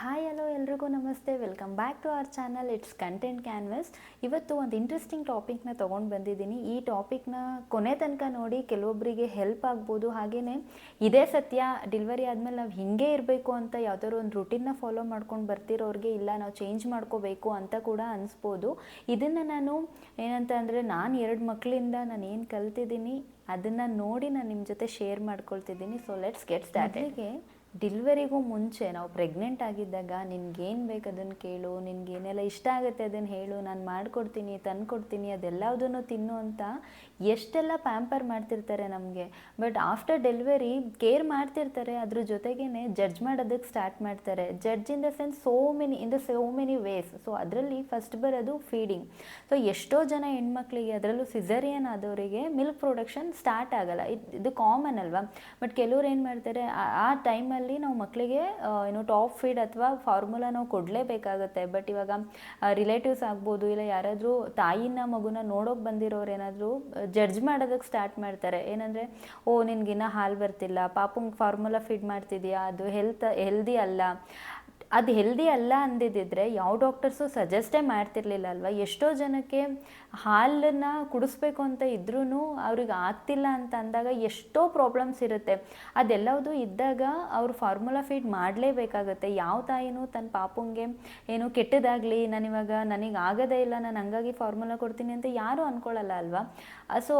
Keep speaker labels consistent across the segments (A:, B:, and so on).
A: Hi hello ಎಲ್ರಿಗೂ ನಮಸ್ತೆ. Welcome back to our channel it's content canvas ಇವತ್ತು ಒಂದು ಇಂಟ್ರೆಸ್ಟಿಂಗ್ ಟಾಪಿಕ್ನ ತೊಗೊಂಡು ಬಂದಿದ್ದೀನಿ. ಈ ಟಾಪಿಕ್ನ ಕೊನೆ ತನಕ ನೋಡಿ ಕೆಲವೊಬ್ಬರಿಗೆ ಹೆಲ್ಪ್ ಆಗ್ಬೋದು. ಹಾಗೆಯೇ ಇದೇ ಸತ್ಯ ಡೆಲಿವರಿ ಆದಮೇಲೆ ನಾವು ಹಿಂಗೆ ಇರಬೇಕು ಅಂತ ಯಾವ್ದಾದ್ರು ಒಂದು ರುಟೀನ್ನ ಫಾಲೋ ಮಾಡ್ಕೊಂಡು ಬರ್ತಿರೋರಿಗೆ ಇಲ್ಲ, ನಾವು ಚೇಂಜ್ ಮಾಡ್ಕೋಬೇಕು ಅಂತ ಕೂಡ ಅನಿಸ್ಬೋದು. ಇದನ್ನು ನಾನು ಏನಂತ ಅಂದರೆ ನಾನು ಎರಡು ಮಕ್ಕಳಿಂದ ನಾನು ಏನು ಕಲ್ತಿದ್ದೀನಿ, ಅದನ್ನು ನೋಡಿ ನಾನು ನಿಮ್ಮ ಜೊತೆ ಶೇರ್ ಮಾಡ್ಕೊಳ್ತಿದ್ದೀನಿ. ಸೊ ಲೆಟ್ಸ್ ಗೆಟ್ ಸ್ಟಾರ್ಟಿಗೆ ಡಿಲ್ವರಿಗೂ ಮುಂಚೆ ನಾವು ಪ್ರೆಗ್ನೆಂಟ್ ಆಗಿದ್ದಾಗ ನಿನ್ಗೇನು ಬೇಕು ಅದನ್ನು ಕೇಳು, ನಿನ್ಗೇನೆಲ್ಲ ಇಷ್ಟ ಆಗುತ್ತೆ ಅದನ್ನು ಹೇಳು, ನಾನು ಮಾಡಿಕೊಡ್ತೀನಿ, ತಂದ್ಕೊಡ್ತೀನಿ ಅದೆಲ್ಲದನ್ನು ತಿನ್ನು ಅಂತ ಎಷ್ಟೆಲ್ಲ ಪ್ಯಾಂಪರ್ ಮಾಡ್ತಿರ್ತಾರೆ ನಮಗೆ. ಬಟ್ ಆಫ್ಟರ್ ಡೆಲಿವರಿ ಕೇರ್ ಮಾಡ್ತಿರ್ತಾರೆ, ಅದ್ರ ಜೊತೆಗೇ ಜಡ್ಜ್ ಮಾಡೋದಕ್ಕೆ ಸ್ಟಾರ್ಟ್ ಮಾಡ್ತಾರೆ. Judge in the sense so many, in the so many ways. So ಅದರಲ್ಲಿ ಫಸ್ಟ್ ಬರೋದು ಫೀಡಿಂಗ್. ಸೊ ಎಷ್ಟೋ ಜನ ಹೆಣ್ಮಕ್ಳಿಗೆ ಅದರಲ್ಲೂ ಸಿಸರಿಯನ್ ಆದವರಿಗೆ ಮಿಲ್ಕ್ ಪ್ರೊಡಕ್ಷನ್ ಸ್ಟಾರ್ಟ್ ಆಗಲ್ಲ. ಇದು ಕಾಮನ್ ಅಲ್ವಾ? ಬಟ್ ಕೆಲವ್ರು ಏನು ಮಾಡ್ತಾರೆ, ಆ- ಆ ಟೈಮಲ್ಲಿ ನಾವು ಮಕ್ಕಳಿಗೆ ಏನು ಟಾಪ್ ಫೀಡ್ ಅಥವಾ ಫಾರ್ಮುಲಾ ನಾವು ಕೊಡಲೇಬೇಕಾಗತ್ತೆ. ಬಟ್ ಇವಾಗ ರಿಲೇಟಿವ್ಸ್ ಆಗ್ಬೋದು ಇಲ್ಲ ಯಾರಾದರೂ ತಾಯಿನ ಮಗುನ ನೋಡೋಕೆ ಬಂದಿರೋರು ಏನಾದರೂ ಜಡ್ಜ್ ಮಾಡೋದಕ್ಕೆ ಸ್ಟಾರ್ಟ್ ಮಾಡ್ತಾರೆ. ಏನಂದರೆ, ಓ, ನಿನಗಿನ್ನ ಹಾಲು ಬರ್ತಿಲ್ಲ. ಪಾಪಂಗೆ ಫಾರ್ಮುಲಾ ಫೀಡ್ ಮಾಡ್ತಿದ್ಯಾ? ಅದು ಹೆಲ್ತ್ ಹೆಲ್ದಿ ಅಲ್ಲ. ಅದು ಹೆಲ್ದಿ ಅಲ್ಲ ಅಂದಿದ್ದಿದ್ರೆ ಯಾವ ಡಾಕ್ಟರ್ಸು ಸಜೆಸ್ಟೇ ಮಾಡ್ತಿರ್ಲಿಲ್ಲ ಅಲ್ವಾ? ಎಷ್ಟೋ ಜನಕ್ಕೆ ಹಾಲನ್ನು ಕುಡಿಸ್ಬೇಕು ಅಂತ ಇದ್ರೂ ಅವ್ರಿಗೆ ಆಗ್ತಿಲ್ಲ ಅಂತ ಅಂದಾಗ ಎಷ್ಟೋ ಪ್ರಾಬ್ಲಮ್ಸ್ ಇರುತ್ತೆ. ಅದೆಲ್ಲವುದು ಇದ್ದಾಗ ಅವರು ಫಾರ್ಮುಲಾ ಫೀಡ್ ಮಾಡಲೇಬೇಕಾಗತ್ತೆ. ಯಾವ ತಾಯಿನೂ ತನ್ನ ಪಾಪುಂಗೆ ಏನು ಕೆಟ್ಟದಾಗಲಿ ನಾನಿವಾಗ ನನಗೆ ಆಗೋದೇ ಇಲ್ಲ, ನಾನು ಹಂಗಾಗಿ ಫಾರ್ಮುಲಾ ಕೊಡ್ತೀನಿ ಅಂತ ಯಾರೂ ಅನ್ಕೊಳ್ಳಲ್ಲ ಅಲ್ವಾ? ಸೊ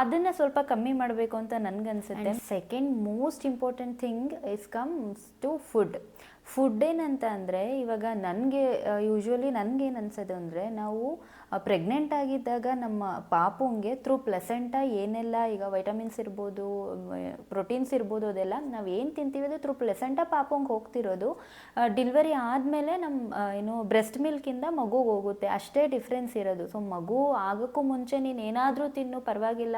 A: ಅದನ್ನು ಸ್ವಲ್ಪ ಕಮ್ಮಿ ಮಾಡಬೇಕು ಅಂತ ನನಗನ್ಸುತ್ತೆ. Second most important thing is comes to food food ಏನಂತ ಅಂದರೆ, ಇವಾಗ ನನಗೆ ಯೂಶ್ವಲಿ ನನಗೇನು ಅನ್ಸೋದು ಅಂದರೆ, ನಾವು ಪ್ರೆಗ್ನೆಂಟ್ ಆಗಿದ್ದಾಗ ನಮ್ಮ ಪಾಪುಂಗೆ ಥ್ರೂ ಪ್ಲೆಸೆಂಟ ಏನೆಲ್ಲ ಈಗ ವೈಟಮಿನ್ಸ್ ಇರ್ಬೋದು ಪ್ರೋಟೀನ್ಸ್ ಇರ್ಬೋದು, ಅದೆಲ್ಲ ನಾವು ಏನು ತಿಂತೀವಿ ಅದು ಥ್ರೂ ಪ್ಲೆಸೆಂಟ ಪಾಪುಂಗೆ ಹೋಗ್ತಿರೋದು. ಡಿಲ್ವರಿ ಆದಮೇಲೆ ನಮ್ಮ ಏನು ಬ್ರೆಸ್ಟ್ ಮಿಲ್ಕಿಂದ ಮಗುಗೆ ಹೋಗುತ್ತೆ. ಅಷ್ಟೇ ಡಿಫ್ರೆನ್ಸ್ ಇರೋದು. ಸೊ ಮಗು ಆಗೋಕ್ಕೂ ಮುಂಚೆ ನೀನು ಏನಾದರೂ ತಿನ್ನು, ಪರವಾಗಿಲ್ಲ.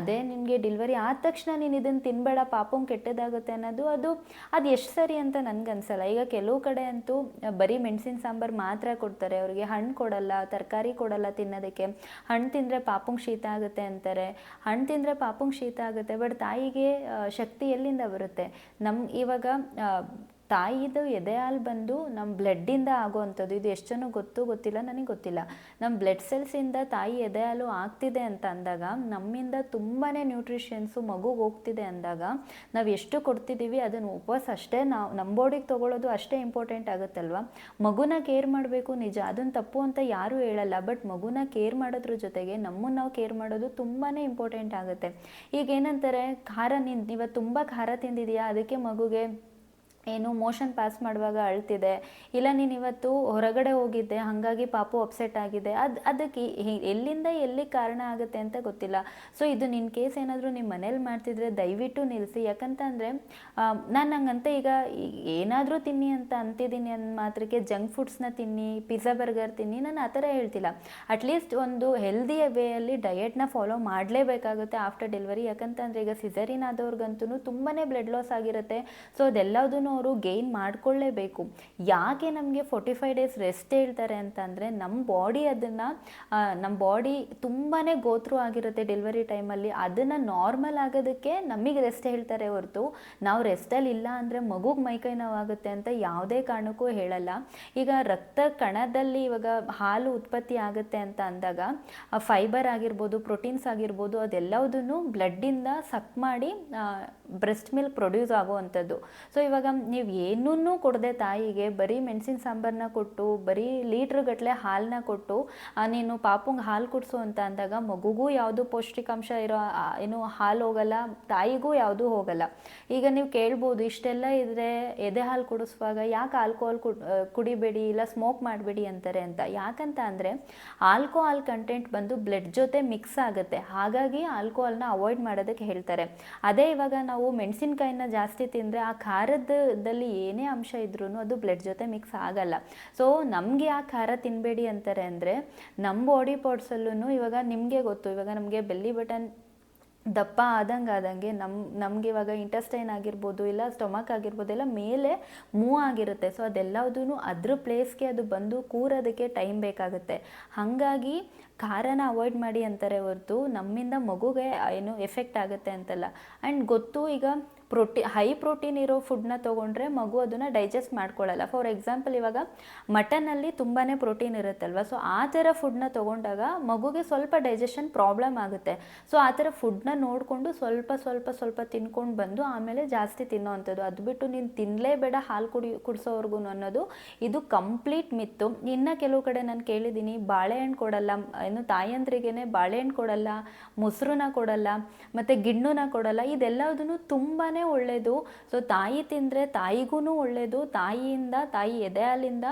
A: ಅದೇ ನಿನಗೆ ಡಿಲ್ವರಿ ಆದ ತಕ್ಷಣ ನೀನು ಇದನ್ನು ತಿನ್ನಬೇಡ ಪಾಪುಂಗೆ ಕೆಟ್ಟದಾಗುತ್ತೆ ಅನ್ನೋದು. ಅದು ಅದು ಎಷ್ಟು ಸರಿ ಅಂತ ನನಗನ್ಸಲ್ಲ. ಈಗ ಕೆಲವು ಕಡೆ ಅಂತೂ ಬರೀ ಮೆಣಸಿನ ಸಾಂಬಾರು ಮಾತ್ರ ಕೊಡ್ತಾರೆ. ಅವರಿಗೆ ಹಣ್ಣು ಕೊಡಲ್ಲ, ತರಕಾರಿ ಕೊಡಲ್ಲ ತಿನ್ನೋದಕ್ಕೆ. ಹಣ್ಣು ತಿಂದರೆ ಪಾಪುಂಗ್ ಶೀತ ಆಗುತ್ತೆ ಅಂತಾರೆ. ಹಣ್ಣು ತಿಂದರೆ ಪಾಪುಂಗ್ ಶೀತ ಆಗುತ್ತೆ, ಬಟ್ ತಾಯಿಗೆ ಶಕ್ತಿ ಎಲ್ಲಿಂದ ಬರುತ್ತೆ? ನಮ್ಮ ಇವಾಗ ತಾಯಿದು ಎದೆ ಹಾಲು ಬಂದು ನಮ್ಮ ಬ್ಲಡ್ಡಿಂದ ಆಗೋವಂಥದ್ದು ಇದು ಎಷ್ಟು ಜನ ಗೊತ್ತು ಗೊತ್ತಿಲ್ಲ, ನನಗೆ ಗೊತ್ತಿಲ್ಲ. ನಮ್ಮ ಬ್ಲಡ್ ಸೆಲ್ಸಿಂದ ತಾಯಿ ಎದೆ ಹಾಲು ಆಗ್ತಿದೆ ಅಂತ ಅಂದಾಗ, ನಮ್ಮಿಂದ ತುಂಬಾ ನ್ಯೂಟ್ರಿಷನ್ಸು ಮಗುಗೆ ಹೋಗ್ತಿದೆ ಅಂದಾಗ, ನಾವು ಎಷ್ಟು ಕೊಡ್ತಿದ್ದೀವಿ ಅದನ್ನು ಉಪವಾಸ ಅಷ್ಟೇ ನಾವು ನಮ್ಮ ಬಾಡಿಗೆ ತೊಗೊಳ್ಳೋದು ಅಷ್ಟೇ ಇಂಪಾರ್ಟೆಂಟ್ ಆಗುತ್ತಲ್ವ? ಮಗುನ ಕೇರ್ ಮಾಡಬೇಕು ನಿಜ ಅದನ್ನು ತಪ್ಪು ಅಂತ ಯಾರೂ ಹೇಳಲ್ಲ, ಬಟ್ ಮಗುನ ಕೇರ್ ಮಾಡೋದ್ರ ಜೊತೆಗೆ ನಮ್ಮನ್ನು ನಾವು ಕೇರ್ ಮಾಡೋದು ತುಂಬಾ ಇಂಪಾರ್ಟೆಂಟ್ ಆಗುತ್ತೆ. ಈಗ ಏನಂತಾರೆ, ಖಾರ ನಿಂದು ಇವತ್ತು ತುಂಬ ಖಾರ ತಿಂದಿದೆಯಾ, ಅದಕ್ಕೆ ಮಗುಗೆ ಏನು ಮೋಷನ್ ಪಾಸ್ ಮಾಡುವಾಗ ಅಳ್ತಿದೆ. ಇಲ್ಲ, ನೀನು ಇವತ್ತು ಹೊರಗಡೆ ಹೋಗಿದ್ದೆ, ಹಾಗಾಗಿ ಪಾಪು ಅಪ್ಸೆಟ್ ಆಗಿದೆ. ಅದು, ಅದಕ್ಕೆ ಎಲ್ಲಿಂದ ಎಲ್ಲಿ ಕಾರಣ ಆಗುತ್ತೆ ಅಂತ ಗೊತ್ತಿಲ್ಲ. ಸೊ ಇದು ನಿನ್ನ ಕೇಸ್ ಏನಾದರೂ ನಿಮ್ಮ ಮನೇಲಿ ಮಾಡ್ತಿದ್ರೆ ದಯವಿಟ್ಟು ನಿಲ್ಲಿಸಿ ಯಾಕಂತ ಅಂದರೆ ನಾನು ಹಂಗಂತ ಈಗ ಏನಾದರೂ ತಿನ್ನಿ ಅಂತ ಅಂತಿದ್ದೀನಿ ಅಂದ ಮಾತ್ರಕ್ಕೆ ಜಂಕ್ ಫುಡ್ಸ್ನ ತಿನ್ನಿ ಪಿಜ್ಜಾ ಬರ್ಗರ್ ತಿನ್ನಿ, ನಾನು ಆ ಥರ ಹೇಳ್ತಿಲ್ಲ. ಅಟ್ಲೀಸ್ಟ್ ಒಂದು ಹೆಲ್ದಿ ವೇಯಲ್ಲಿ ಡಯೆಟ್ನ ಫಾಲೋ ಮಾಡಲೇಬೇಕಾಗುತ್ತೆ ಆಫ್ಟರ್ ಡೆಲಿವರಿ ಯಾಕಂತಂದರೆ ಈಗ ಸಿಸರಿನ್ ಆದವ್ರಿಗಂತೂ ತುಂಬಾ ಬ್ಲಡ್ ಲಾಸ್ ಆಗಿರುತ್ತೆ. ಸೊ ಅವರು ಗೇನ್ ಮಾಡ್ಕೊಳ್ಳೇಬೇಕು. ಯಾಕೆ ನಮಗೆ ಫೋರ್ಟಿ ಫೈವ್ ಡೇಸ್ ರೆಸ್ಟ್ ಹೇಳ್ತಾರೆ ಅಂತಂದರೆ ನಮ್ಮ ಬಾಡಿ ಅದನ್ನು ನಮ್ಮ ಬಾಡಿ ತುಂಬಾ ಗೋತ್ರು ಆಗಿರುತ್ತೆ ಡೆಲಿವರಿ ಟೈಮಲ್ಲಿ ಅದನ್ನು ನಾರ್ಮಲ್ ಆಗೋದಕ್ಕೆ ನಮಗೆ ರೆಸ್ಟ್ ಹೇಳ್ತಾರೆ ಹೊರತು, ನಾವು ರೆಸ್ಟಲ್ಲಿ ಇಲ್ಲ ಅಂದರೆ ಮಗುಗೆ ಮೈಕೈ ನೋವಾಗುತ್ತೆ ಅಂತ ಯಾವುದೇ ಕಾರಣಕ್ಕೂ ಹೇಳಲ್ಲ. ಈಗ ರಕ್ತ ಕಣದಲ್ಲಿ ಇವಾಗ ಹಾಲು ಉತ್ಪತ್ತಿ ಆಗುತ್ತೆ ಅಂತ ಅಂದಾಗ ಫೈಬರ್ ಆಗಿರ್ಬೋದು ಪ್ರೋಟೀನ್ಸ್ ಆಗಿರ್ಬೋದು, ಅದೆಲ್ಲವುದನ್ನು ಬ್ಲಡ್ಡಿಂದ ಸಕ್ ಮಾಡಿ ಬ್ರೆಸ್ಟ್ ಮಿಲ್ಕ್ ಪ್ರೊಡ್ಯೂಸ್ ಆಗುವಂಥದ್ದು. ಸೊ ಇವಾಗ ನೀವು ಏನೂ ಕೊಡದೆ ತಾಯಿಗೆ, ಬರೀ ಮೆಣಸಿನ ಸಾಂಬಾರನ್ನ ಕೊಟ್ಟು, ಬರೀ ಲೀಟ್ರ್ಗಟ್ಟಲೆ ಹಾಲನ್ನ ಕೊಟ್ಟು ನೀನು ಪಾಪಂಗೆ ಹಾಲು ಕುಡಿಸು ಅಂತ ಅಂದಾಗ ಮಗುಗೂ ಯಾವುದು ಪೌಷ್ಟಿಕಾಂಶ ಇರೋ ಏನು ಹಾಲು ಹೋಗಲ್ಲ, ತಾಯಿಗೂ ಯಾವುದೂ ಹೋಗಲ್ಲ. ಈಗ ನೀವು ಕೇಳ್ಬೋದು, ಇಷ್ಟೆಲ್ಲ ಇದ್ರೆ ಎದೆ ಹಾಲು ಕುಡಿಸುವಾಗ ಯಾಕೆ ಆಲ್ಕೋಹಾಲ್ ಕುಡ್ ಕುಡಿಬೇಡಿ ಇಲ್ಲ ಸ್ಮೋಕ್ ಮಾಡಬೇಡಿ ಅಂತಾರೆ ಅಂತ. ಯಾಕಂತ ಅಂದರೆ ಆಲ್ಕೋಹಾಲ್ ಕಂಟೆಂಟ್ ಬಂದು ಬ್ಲಡ್ ಜೊತೆ ಮಿಕ್ಸ್ ಆಗುತ್ತೆ. ಹಾಗಾಗಿ ಆಲ್ಕೋಹಾಲ್ನ ಅವಾಯ್ಡ್ ಮಾಡೋದಕ್ಕೆ ಹೇಳ್ತಾರೆ. ಅದೇ ಇವಾಗ ನಾವು ಮೆಣಸಿನಕಾಯಿನ ಜಾಸ್ತಿ ತಿಂದರೆ ಆ ಖಾರದಲ್ಲಿ ಏನೇ ಅಂಶ ಇದ್ರೂ ಅದು ಬ್ಲಡ್ ಜೊತೆ ಮಿಕ್ಸ್ ಆಗಲ್ಲ. ಸೊ ನಮಗೆ ಆ ಖಾರ ತಿನ್ನಬೇಡಿ ಅಂತಾರೆ ಅಂದರೆ ನಮ್ಮ ಬಾಡಿ ಪಾರ್ಟ್ಸಲ್ಲೂ ಇವಾಗ ನಿಮಗೆ ಗೊತ್ತು. ಇವಾಗ ನಮಗೆ ಬೆಲ್ಲಿ ಬಟನ್ ದಪ್ಪ ಆದಂಗೆ ಆದಂಗೆ ನಮ್ಮ ನಮಗೆ ಇವಾಗ ಇಂಟೆಸ್ಟೈನ್ ಆಗಿರ್ಬೋದು, ಇಲ್ಲ ಸ್ಟೊಮಕ್ ಆಗಿರ್ಬೋದು, ಎಲ್ಲ ಮೇಲೆ ಮೂವ್ ಆಗಿರುತ್ತೆ. ಸೊ ಅದೆಲ್ಲದೂ ಅದ್ರ ಪ್ಲೇಸ್ಗೆ ಅದು ಬಂದು ಕೂರೋದಕ್ಕೆ ಟೈಮ್ ಬೇಕಾಗುತ್ತೆ. ಹಾಗಾಗಿ ಖಾರನ ಅವಾಯ್ಡ್ ಮಾಡಿ ಅಂತಾರೆ ಹೊರತು, ನಮ್ಮಿಂದ ಮಗುಗೆ ಏನು ಎಫೆಕ್ಟ್ ಆಗುತ್ತೆ ಅಂತಲ್ಲ. ಆ್ಯಂಡ್ ಗೊತ್ತು ಈಗ ಪ್ರೋಟಿ ಹೈ ಪ್ರೋಟೀನ್ ಇರೋ ಫುಡ್ನ ತೊಗೊಂಡ್ರೆ ಮಗು ಅದನ್ನು ಡೈಜೆಸ್ಟ್ ಮಾಡ್ಕೊಳ್ಳಲ್ಲ ಫಾರ್ ಎಕ್ಸಾಂಪಲ್ ಇವಾಗ ಮಟನಲ್ಲಿ ತುಂಬಾ ಪ್ರೋಟೀನ್ ಇರುತ್ತಲ್ವ? ಸೊ ಆ ಥರ ಫುಡ್ನ ತೊಗೊಂಡಾಗ ಮಗುಗೆ ಸ್ವಲ್ಪ ಡೈಜೆಷನ್ ಪ್ರಾಬ್ಲಮ್ ಆಗುತ್ತೆ. ಸೊ ಆ ಥರ ಫುಡ್ನ ನೋಡಿಕೊಂಡು ಸ್ವಲ್ಪ ಸ್ವಲ್ಪ ಸ್ವಲ್ಪ ತಿನ್ಕೊಂಡು ಬಂದು ಆಮೇಲೆ ಜಾಸ್ತಿ ತಿನ್ನೋ ಅಂಥದ್ದು ಅದು ಬಿಟ್ಟು ನೀನು ತಿನ್ನಲೇಬೇಡ ಹಾಲು ಕುಡಿ, ಕುಡಿಸೋವರೆಗೂ ಅನ್ನೋದು ಇದು ಕಂಪ್ಲೀಟ್ ಮಿತ್ತು ಇನ್ನು ಕೆಲವು ಕಡೆ ನಾನು ಕೇಳಿದ್ದೀನಿ, ಬಾಳೆಹಣ್ಣು ಕೊಡಲ್ಲ ಏನು ತಾಯಂದ್ರಿಗೇನೆ ಬಾಳೆಹಣ್ಣು ಕೊಡಲ್ಲ ಮೊಸರನ್ನ ಕೊಡಲ್ಲ, ಮತ್ತು ಗಿಣ್ಣುನ ಕೊಡಲ್ಲ, ಇದೆಲ್ಲದನ್ನು ತುಂಬಾ ಒಳ್ಳೆಯದು ಸೊ ತಾಯಿ ತಿಂದರೆ ತಾಯಿಗೂ ಒಳ್ಳೆಯದು ತಾಯಿಯಿಂದ, ತಾಯಿ ಎದೆ ಅಲ್ಲಿಂದ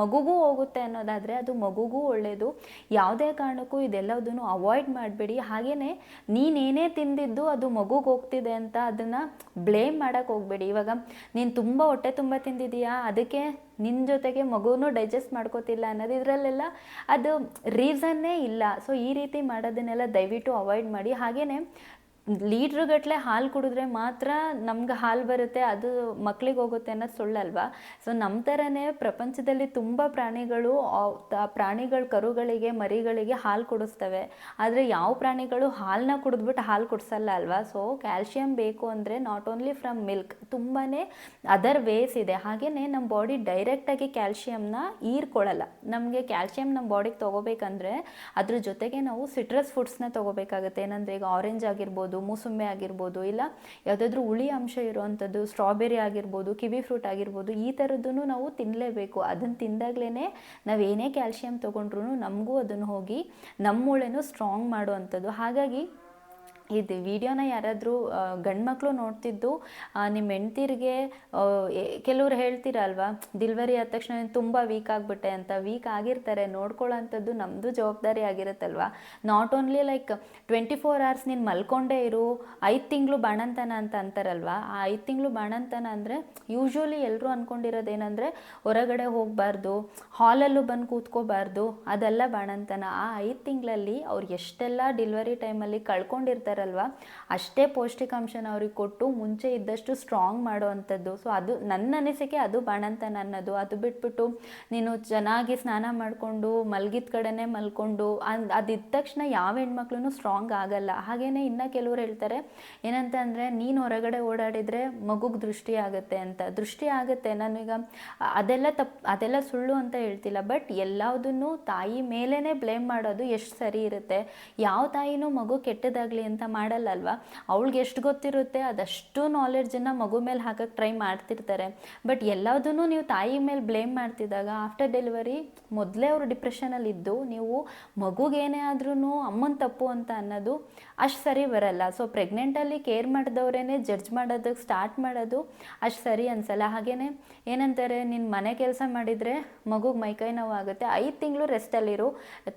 A: ಮಗುಗೂ ಹೋಗುತ್ತೆ ಅನ್ನೋದಾದರೆ ಅದು ಮಗುಗೂ ಒಳ್ಳೆಯದು ಯಾವುದೇ ಕಾರಣಕ್ಕೂ ಇದೆಲ್ಲದನ್ನು ಅವಾಯ್ಡ್ ಮಾಡಬೇಡಿ. ಹಾಗೆಯೇ ನೀನೇನೇ ತಿಂದಿದ್ದು ಅದು ಮಗುಗೆ ಹೋಗ್ತಿದೆ ಅಂತ ಅದನ್ನು ಬ್ಲೇಮ್ ಮಾಡೋಕ್ಕೆ ಹೋಗಬೇಡಿ. ಇವಾಗ ನೀನು ತುಂಬ ಹೊಟ್ಟೆ ತುಂಬ ತಿಂದಿದೀಯಾ? ಅದಕ್ಕೆ ನಿನ್ನ ಜೊತೆಗೆ ಮಗುನೂ ಡೈಜೆಸ್ಟ್ ಮಾಡ್ಕೋತಿಲ್ಲ ಅನ್ನೋದು ಇದರಲ್ಲೆಲ್ಲ ಅದು ರೀಸನ್ನೇ ಇಲ್ಲ. ಸೊ ಈ ರೀತಿ ಮಾಡೋದನ್ನೆಲ್ಲ ದಯವಿಟ್ಟು ಅವಾಯ್ಡ್ ಮಾಡಿ. ಹಾಗೆಯೇ ಲೀಟ್ರುಗಟ್ಟಲೆ ಹಾಲು ಕುಡಿದ್ರೆ ಮಾತ್ರ ನಮ್ಗೆ ಹಾಲು ಬರುತ್ತೆ, ಅದು ಮಕ್ಳಿಗೆ ಹೋಗುತ್ತೆ ಅನ್ನೋದು ಸುಳ್ಳಲ್ವಾ? ಸೊ ನಮ್ಮ ಥರನೇ ಪ್ರಪಂಚದಲ್ಲಿ ತುಂಬ ಪ್ರಾಣಿಗಳು ಪ್ರಾಣಿಗಳು ಕರುಗಳಿಗೆ, ಮರಿಗಳಿಗೆ ಹಾಲು ಕುಡಿಸ್ತವೆ. ಆದರೆ ಯಾವ ಪ್ರಾಣಿಗಳು ಹಾಲನ್ನ ಕುಡಿದ್ಬಿಟ್ಟು ಹಾಲು ಕುಡಿಸಲ್ಲ ಅಲ್ವಾ? ಸೊ ಕ್ಯಾಲ್ಶಿಯಂ ಬೇಕು ಅಂದರೆ ನಾಟ್ ಓನ್ಲಿ ಫ್ರಮ್ ಮಿಲ್ಕ್ ತುಂಬಾ ಅದರ್ ವೇಸ್ ಇದೆ. ಹಾಗೆಯೇ ನಮ್ಮ ಬಾಡಿ ಡೈರೆಕ್ಟಾಗಿ ಕ್ಯಾಲ್ಶಿಯಮ್ನ ಹೀರ್ಕೊಳ್ಳಲ್ಲ. ನಮಗೆ ಕ್ಯಾಲ್ಶಿಯಂ ನಮ್ಮ ಬಾಡಿಗೆ ತೊಗೋಬೇಕಂದ್ರೆ ಅದ್ರ ಜೊತೆಗೆ ನಾವು ಸಿಟ್ರಸ್ ಫುಡ್ಸ್ನ ತೊಗೋಬೇಕಾಗುತ್ತೆ. ಏನಂದರೆ ಈಗ ಆರೆಂಜ್ ಆಗಿರ್ಬೋದು ಮೂಸಂಬೆ ಆಗಿರ್ಬೋದು, ಇಲ್ಲ ಯಾವುದಾದ್ರೂ ಹುಳಿ ಅಂಶ ಇರುವಂಥದ್ದು ಸ್ಟ್ರಾಬೆರಿ ಆಗಿರ್ಬೋದು, ಕಿವಿ ಫ್ರೂಟ್ ಆಗಿರ್ಬೋದು, ಈ ಥರದ್ದನ್ನು ನಾವು ತಿನ್ನಲೇಬೇಕು ಅದನ್ನು ತಿಂದಾಗಲೇ ನಾವೇನೇ ಕ್ಯಾಲ್ಶಿಯಂ ತೊಗೊಂಡ್ರು ನಮಗೂ ಅದನ್ನು ಹೋಗಿ ನಮ್ಮ ಮೂಳೆನೂ ಸ್ಟ್ರಾಂಗ್ ಮಾಡುವಂಥದ್ದು. ಹಾಗಾಗಿ ಇದು. ವಿಡಿಯೋನ ಯಾರಾದರೂ ಗಂಡ್ಮಕ್ಳು ನೋಡ್ತಿದ್ದು ನಿಮ್ಮ ಹೆಂಡ್ತಿರಿಗೆ ಕೆಲವ್ರು ಹೇಳ್ತೀರಲ್ವಾ, ಡಿಲ್ವರಿ ಆದ ತಕ್ಷಣ ತುಂಬ ವೀಕ್ ಆಗಿಬಿಟ್ಟೆ ಅಂತ, ವೀಕ್ ಆಗಿರ್ತಾರೆ ನೋಡ್ಕೊಳ್ಳೋಂಥದ್ದು ನಮ್ಮದು ಜವಾಬ್ದಾರಿ ಆಗಿರುತ್ತಲ್ವ? Not only like twenty four hours ನೀನು ಮಲ್ಕೊಂಡೇ ಇರು, ಐದು ತಿಂಗಳು ಬಾಣಂತನ ಅಂತ ಅಂತಾರಲ್ವಾ? ಆ ಐದು ತಿಂಗಳು ಬಾಣಂತನ ಅಂದರೆ, ಯೂಶ್ವಲಿ ಎಲ್ಲರೂ ಅನ್ಕೊಂಡಿರೋದು ಏನಂದರೆ ಹೊರಗಡೆ ಹೋಗಬಾರ್ದು, ಹಾಲಲ್ಲೂ ಬಂದು ಕೂತ್ಕೋಬಾರ್ದು, ಅದೆಲ್ಲ ಬಾಣಂತನ. ಆ ಐದು ತಿಂಗಳಲ್ಲಿ ಅವ್ರು ಎಷ್ಟೆಲ್ಲ ಡಿಲ್ವರಿ ಟೈಮಲ್ಲಿ ಕಳ್ಕೊಂಡಿರ್ತಾರಲ್ವ ಅಷ್ಟೇ ಪೌಷ್ಟಿಕಾಂಶನ ಅವ್ರಿಗೆ ಕೊಟ್ಟು ಮುಂಚೆ ಇದ್ದಷ್ಟು ಸ್ಟ್ರಾಂಗ್ ಮಾಡೋ ಅಂಥದ್ದು ಸೊ ಅದು ನನ್ನ ಅನಿಸಿಕೆ, ಅದು ಬಾಣಂತ ನನ್ನದು. ಅದು ಬಿಟ್ಬಿಟ್ಟು ನೀನು ಚೆನ್ನಾಗಿ ಸ್ನಾನ ಮಾಡಿಕೊಂಡು, ಮಲಗಿದ ಕಡೆನೇ ಮಲ್ಕೊಂಡು ಅದಿದ್ದ ತಕ್ಷಣ ಯಾವ ಹೆಣ್ಮಕ್ಳು ಸ್ಟ್ರಾಂಗ್ ಆಗಲ್ಲ. ಹಾಗೇನೆ ಇನ್ನು ಕೆಲವರು ಹೇಳ್ತಾರೆ, ಏನಂತ ಅಂದರೆ, ನೀನು ಹೊರಗಡೆ ಓಡಾಡಿದರೆ ಮಗುಗೆ ದೃಷ್ಟಿ ಆಗುತ್ತೆ ಅಂತ. ದೃಷ್ಟಿ ಆಗುತ್ತೆ. ನಾನೀಗ ಅದೆಲ್ಲ ತಪ್ಪು ಅದೆಲ್ಲ ಸುಳ್ಳು ಅಂತ ಹೇಳ್ತಿಲ್ಲ. ಬಟ್ ಎಲ್ಲದನ್ನು ತಾಯಿ ಮೇಲೇ ಬ್ಲೇಮ್ ಮಾಡೋದು ಎಷ್ಟು ಸರಿ ಇರುತ್ತೆ. ಯಾವ ತಾಯಿನೂ ಮಗು ಕೆಟ್ಟದಾಗಲಿ ಅಂತ ಮಾಡಲ್ಲ ಅಲ್ವಾ ಅವಳಿಗೆ ಎಷ್ಟು ಗೊತ್ತಿರುತ್ತೆ? ಅದಷ್ಟು ನಾಲೆಡ್ಜನ್ನು ಮಗು ಮೇಲೆ ಹಾಕಕ್ಕೆ ಟ್ರೈ ಮಾಡ್ತಿರ್ತಾರೆ. ಬಟ್ ಎಲ್ಲದನ್ನೂ ನೀವು ತಾಯಿ ಮೇಲೆ ಬ್ಲೇಮ್ ಮಾಡ್ತಿದ್ದಾಗ ಆಫ್ಟರ್ ಡೆಲಿವರಿ ಮೊದಲೇ ಅವರು ಡಿಪ್ರೆಷನಲ್ಲಿ ಇದ್ದು ನೀವು ಮಗುಗೇನೇ ಆದ್ರೂ ಅಮ್ಮನ ತಪ್ಪು ಅಂತ ಅನ್ನೋದು ಅಷ್ಟು ಸರಿ ಬರಲ್ಲ. ಸೊ ಪ್ರೆಗ್ನೆಂಟಲ್ಲಿ ಕೇರ್ ಮಾಡಿದವ್ರೇ ಜಡ್ಜ್ ಮಾಡೋದಕ್ಕೆ ಸ್ಟಾರ್ಟ್ ಮಾಡೋದು ಅಷ್ಟು ಸರಿ ಅನ್ಸಲ್ಲ. ಹಾಗೇ ಏನಂತಾರೆ ನಿನ್ನ ಮನೆ ಕೆಲಸ ಮಾಡಿದರೆ ಮಗುಗೆ ಮೈಕೈ ನೋವು ಆಗುತ್ತೆ. ಐದು ತಿಂಗಳು ರೆಸ್ಟಲ್ಲಿರು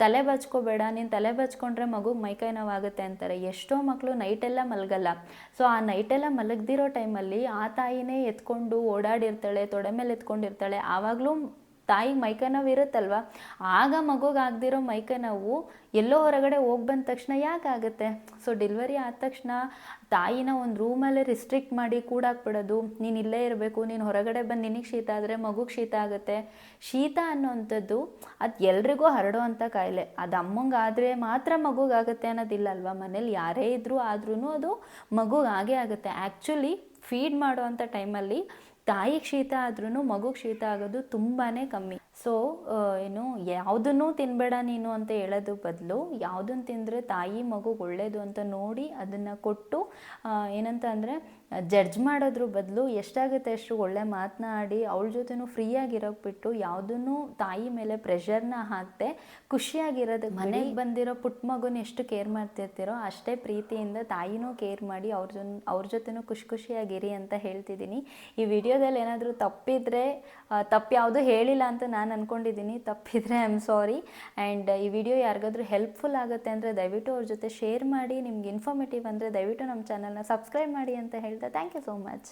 A: ತಲೆ ಬಚ್ಕೋಬೇಡ. ನೀನು ತಲೆ ಬಚ್ಕೊಂಡ್ರೆ ಮಗುಗೆ ಮೈಕೈ ನೋವು ಆಗುತ್ತೆ ಅಂತಾರೆ. ಎಷ್ಟೋ ಮಕ್ಕಳು ನೈಟೆಲ್ಲ ಮಲಗಲ್ಲ. ಸೊ ಆ ನೈಟೆಲ್ಲ ಮಲಗದಿರೋ ಟೈಮಲ್ಲಿ ಆ ತಾಯಿನೇ ಎತ್ಕೊಂಡು ಓಡಾಡಿರ್ತಾಳೆ, ತೊಡೆ ಮೇಲೆ ಎತ್ಕೊಂಡಿರ್ತಾಳೆ. ಆವಾಗಲೂ ತಾಯಿಗೆ ಮೈಕೈ ನೋವು ಇರುತ್ತಲ್ವ? ಆಗ ಮಗುಗೆ ಆಗದಿರೋ ಮೈಕೈ ನೋವು ಎಲ್ಲೋ ಹೊರಗಡೆ ಹೋಗಿ ಬಂದ ತಕ್ಷಣ ಯಾಕಾಗುತ್ತೆ ಸೊ ಡೆಲಿವರಿ ಆದ ತಕ್ಷಣ ತಾಯಿನ ಒಂದು ರೂಮಲ್ಲೇ ರಿಸ್ಟ್ರಿಕ್ಟ್ ಮಾಡಿ ಕೂಡಾಕ್ಬಿಡೋದು. ನೀನು ಇಲ್ಲೇ ಇರಬೇಕು, ನೀನು ಹೊರಗಡೆ ಬಂದು ನಿನಗೆ ಶೀತ ಆದರೆ ಮಗುಗೆ ಶೀತ ಆಗುತ್ತೆ. ಶೀತ ಅನ್ನೋವಂಥದ್ದು ಅದು ಎಲ್ರಿಗೂ ಹರಡುವಂಥ ಕಾಯಿಲೆ. ಅದು ಅಮ್ಮಂಗಾದರೆ ಮಾತ್ರ ಮಗುಗಾಗುತ್ತೆ ಅನ್ನೋದಿಲ್ಲ ಅಲ್ವಾ ಮನೇಲಿ ಯಾರೇ ಇದ್ದರೂ ಆದ್ರೂ ಅದು ಮಗುಗಾಗೇ ಆಗುತ್ತೆ. ಆ್ಯಕ್ಚುಲಿ ಫೀಡ್ ಮಾಡುವಂಥ ಟೈಮಲ್ಲಿ ತಾಯಿಗೆ ಶೀತ ಆದ್ರೂ ಮಗುಗೆ ಶೀತ ಆಗೋದು ತುಂಬಾ ಕಮ್ಮಿ. ಸೊ ಏನು, ಯಾವುದನ್ನು ತಿನ್ನಬೇಡ ನೀನು ಅಂತ ಹೇಳೋದು ಬದಲು ಯಾವುದನ್ನು ತಿಂದರೆ ತಾಯಿ ಮಗು ಒಳ್ಳೆಯದು ಅಂತ ನೋಡಿ ಅದನ್ನು ಕೊಟ್ಟು ಏನಂತ ಅಂದರೆ, ಜಡ್ಜ್ ಮಾಡೋದ್ರ ಬದಲು ಎಷ್ಟಾಗುತ್ತೆ ಅಷ್ಟು ಒಳ್ಳೆ ಮಾತನಾಡಿ ಅವಳ ಜೊತೆನೂ ಫ್ರೀಯಾಗಿರೋಕೆ ಬಿಟ್ಟು ಯಾವುದನ್ನು ತಾಯಿ ಮೇಲೆ ಪ್ರೆಷರ್ನ ಹಾಕದೆ ಖುಷಿಯಾಗಿರೋದು ಮನೆಗೆ ಬಂದಿರೋ ಪುಟ್ಟ ಮಗುನ ಎಷ್ಟು ಕೇರ್ ಮಾಡ್ತಿರ್ತೀರೋ ಅಷ್ಟೇ ಪ್ರೀತಿಯಿಂದ ತಾಯಿನೂ ಕೇರ್ ಮಾಡಿ ಅವ್ರ ಜೊ, ಅವ್ರ ಜೊತೆನೂ ಖುಷಿ ಖುಷಿಯಾಗಿರಿ ಅಂತ ಹೇಳ್ತಿದ್ದೀನಿ. ಈ ವಿಡಿಯೋದಲ್ಲಿ ಏನಾದರೂ ತಪ್ಪಿದ್ರೆ ತಪ್ಪು ಯಾವುದು ಹೇಳಿಲ್ಲ ಅಂತ ನಾನು ಅಂದ್ಕೊಂಡಿದ್ದೀನಿ ತಪ್ಪಿದ್ರೆ ಐ ಆಮ್ ಸಾರಿ ಆ್ಯಂಡ್ ಈ ವಿಡಿಯೋ ಯಾರಿಗಾದ್ರೂ ಹೆಲ್ಪ್ಫುಲ್ ಆಗುತ್ತೆ ಅಂದರೆ ದಯವಿಟ್ಟು ಅವ್ರ ಜೊತೆ ಶೇರ್ ಮಾಡಿ, ನಿಮ್ಗೆ ಇನ್ಫಾರ್ಮೇಟಿವ್ ಅಂದರೆ ದಯವಿಟ್ಟು ನಮ್ಮ ಚಾನಲ್ನ ಸಬ್ಸ್ಕ್ರೈಬ್ ಮಾಡಿ ಅಂತ ಹೇಳ್ತಾ ಥ್ಯಾಂಕ್ ಯು ಸೋ ಮಚ್